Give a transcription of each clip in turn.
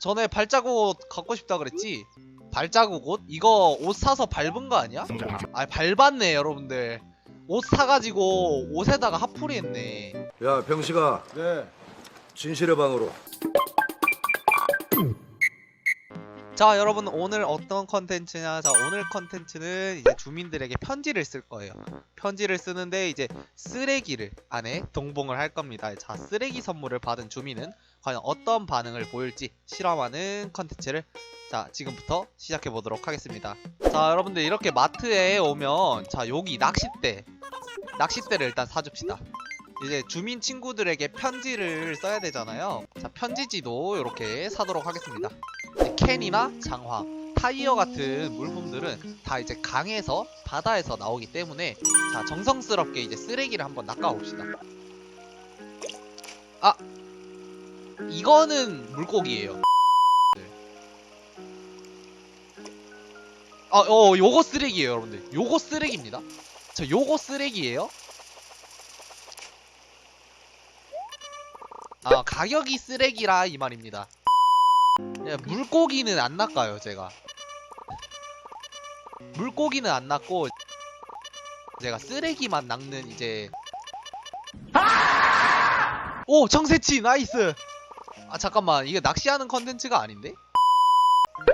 전에 발자국 옷 갖고 싶다 그랬지? 발자국 옷? 이거 옷 사서 밟은 거 아니야? 아 밟았네 여러분들 옷 사가지고 옷에다가 핫풀이 했네 야 병식아 네. 진실의 방으로 자 여러분 오늘 어떤 컨텐츠냐? 자 오늘 컨텐츠는 이제 주민들에게 편지를 쓸 거예요. 편지를 쓰는데 이제 쓰레기를 안에 동봉을 할 겁니다. 자 쓰레기 선물을 받은 주민은 과연 어떤 반응을 보일지 실험하는 컨텐츠를 자 지금부터 시작해 보도록 하겠습니다. 자 여러분들 이렇게 마트에 오면 자 여기 낚싯대. 낚싯대를 일단 사줍시다. 이제 주민 친구들에게 편지를 써야 되잖아요. 자 편지지도 이렇게 사도록 하겠습니다 캔이나 장화, 타이어 같은 물품들은 다 이제 강에서 바다에서 나오기 때문에 자 정성스럽게 이제 쓰레기를 한번 낚아봅시다. 아 이거는 물고기예요. 아, 어, 요거 쓰레기예요, 여러분들. 요거 쓰레기입니다. 저 요거 쓰레기예요. 아, 가격이 쓰레기라 이 말입니다. 야, 물고기는 안 낚아요 제가 물고기는 안 낚고 제가 쓰레기만 낚는 이제 오 청새치 나이스 아 잠깐만 이게 낚시하는 컨텐츠가 아닌데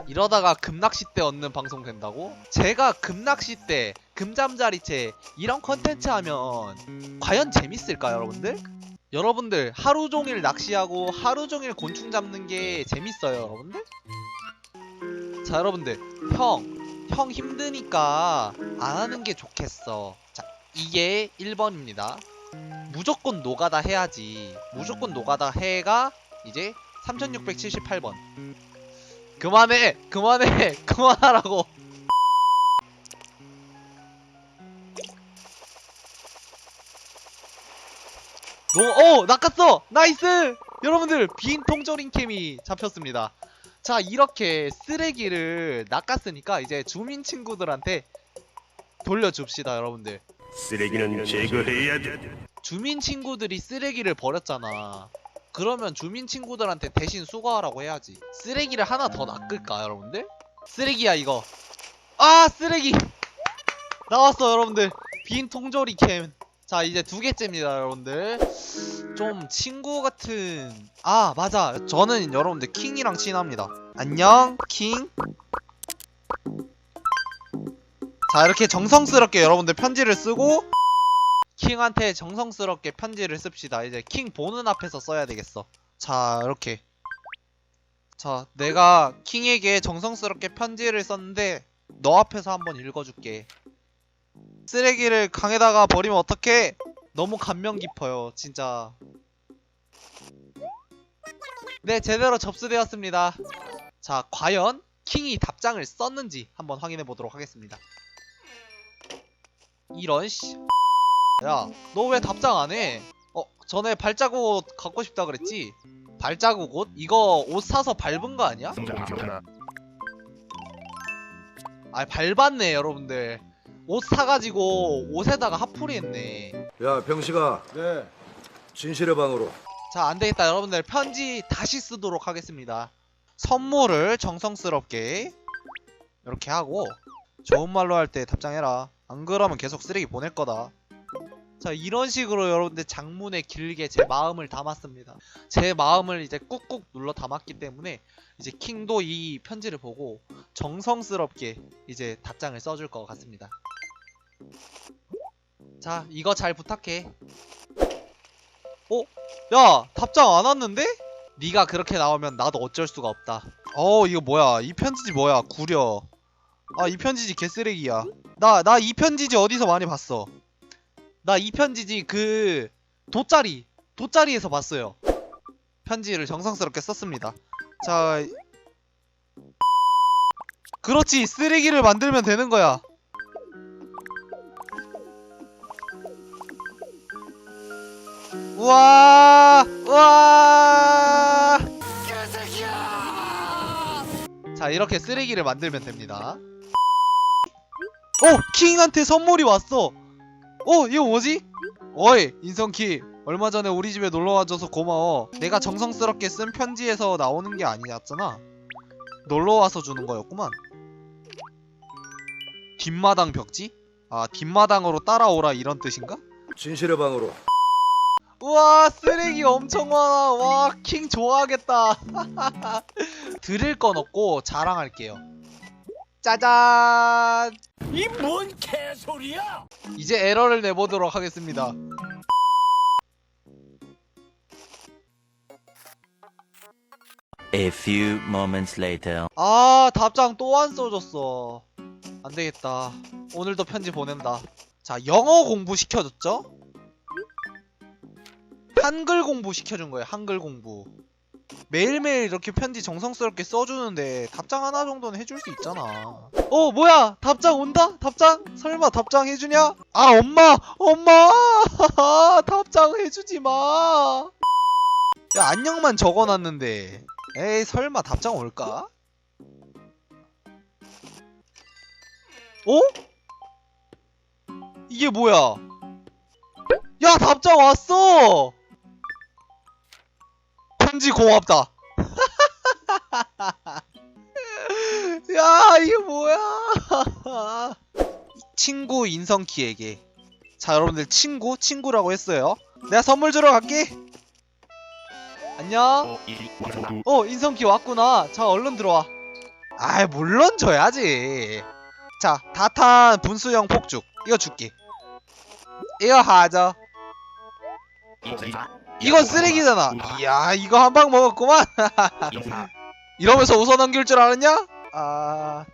이러다가 금낚싯대 얻는 방송 된다고? 제가 금낚싯대 금잠자리채 이런 컨텐츠 하면 과연 재밌을까요 여러분들? 여러분들 하루 종일 낚시하고 하루 종일 곤충 잡는 게 재밌어요, 여러분들? 자, 여러분들. 형, 형 힘드니까 안 하는 게 좋겠어. 자, 이게 1번입니다. 무조건 노가다 해야지. 무조건 노가다 해가 이제 3678번. 그만해! 그만해! 그만하라고! 노, 오! 낚았어! 나이스! 여러분들, 빈 통조림 캠이 잡혔습니다. 자, 이렇게 쓰레기를 낚았으니까 이제 주민 친구들한테 돌려줍시다, 여러분들. 쓰레기는 제거해야 돼. 주민 친구들이 쓰레기를 버렸잖아. 그러면 주민 친구들한테 대신 수거하라고 해야지. 쓰레기를 하나 더 낚을까, 여러분들? 쓰레기야, 이거. 아, 쓰레기! 나왔어, 여러분들. 빈 통조리 캠. 자, 이제 두 개째입니다, 여러분들. 좀 친구 같은. 아, 맞아. 저는 여러분들 킹이랑 친합니다. 안녕, 킹. 자, 이렇게 정성스럽게 여러분들 편지를 쓰고 킹한테 정성스럽게 편지를 씁시다. 이제 킹 보는 앞에서 써야 되겠어. 자, 이렇게. 자, 내가 킹에게 정성스럽게 편지를 썼는데 너 앞에서 한번 읽어줄게. 쓰레기를 강에다가 버리면 어떡해? 너무 감명 깊어요, 진짜. 네, 제대로 접수되었습니다. 자, 과연 킹이 답장을 썼는지 한번 확인해 보도록 하겠습니다. 이런 씨. 야, 너 왜 답장 안 해? 어, 전에 발자국 옷 갖고 싶다 그랬지? 발자국 옷? 이거 옷 사서 밟은 거 아니야? 아, 밟았네, 여러분들. 옷 사가지고 옷에다가 핫풀이 했네. 야 병식아 네. 진실의 방으로 자, 안 되겠다. 여러분들 편지 다시 쓰도록 하겠습니다. 선물을 정성스럽게 이렇게 하고 좋은 말로 할 때 답장해라. 안 그러면 계속 쓰레기 보낼 거다. 자, 이런 식으로 여러분들 장문에 길게 제 마음을 담았습니다. 제 마음을 이제 꾹꾹 눌러 담았기 때문에 이제 킹도 이 편지를 보고 정성스럽게 이제 답장을 써줄 것 같습니다. 자, 이거 잘 부탁해. 어? 야 답장 안 왔는데? 네가 그렇게 나오면 나도 어쩔 수가 없다. 어 이거 뭐야? 이 편지지 뭐야? 구려. 아 이 편지지 개쓰레기야. 나 나 이 편지지 어디서 많이 봤어? 나 이 편지지 그 돗자리 돗자리에서 봤어요. 편지를 정성스럽게 썼습니다. 자 그렇지. 쓰레기를 만들면 되는 거야 우와 우와 자 이렇게 쓰레기를 만들면 됩니다 어 킹한테 선물이 왔어 어 이거 뭐지 어이 인성키 얼마 전에 우리 집에 놀러 와줘서 고마워. 내가 정성스럽게 쓴 편지에서 나오는 게 아니었잖아. 놀러 와서 주는 거였구만. 뒷마당 벽지? 아, 뒷마당으로 따라오라 이런 뜻인가? 진실의 방으로 우와, 쓰레기 엄청 많아. 와, 킹 좋아하겠다. 드릴 건 없고 자랑할게요. 짜잔! 이 뭔 개소리야? 이제 에러를 내보도록 하겠습니다. A few moments later. 아 답장 또 안 써줬어 안 되겠다 오늘도 편지 보낸다 자 영어 공부 시켜줬죠 한글 공부 시켜준 거예요 한글 공부. 매일매일 이렇게 편지 정성스럽게 써주는데 답장 하나 정도는 해줄 수 있잖아. 어 뭐야? 답장 온다? 답장? 설마 답장 해주냐? 아 엄마! 엄마! 답장 해주지 마 야 안녕만 적어놨는데. 에이 설마 답장 올까? 어? 이게 뭐야? 야 답장 왔어! 편지 고맙다. 야 이게 뭐야? 친구 인성키에게 자 여러분들 친구 친구라고 했어요. 내가 선물 주러 갈게. 안녕. 어 인성키 왔구나 자 얼른 들어와 아이 물론 줘야지 자 다탄 분수형 폭죽 이거 줄게 이거 하자 이건 쓰레기잖아. 이야 이거 한 방 먹었구만. 이러면서 웃어 넘길 줄 알았냐? 아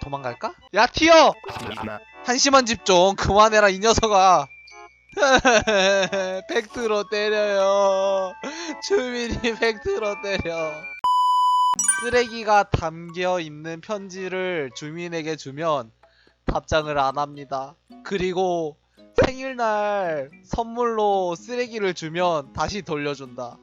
도망갈까? 야 튀어! 한심한 집중 그만해라 이 녀석아. 팩트로 때려요. 주민이 팩트로 때려. 쓰레기가 담겨 있는 편지를 주민에게 주면 답장을 안 합니다. 그리고 생일날 선물로 쓰레기를 주면 다시 돌려준다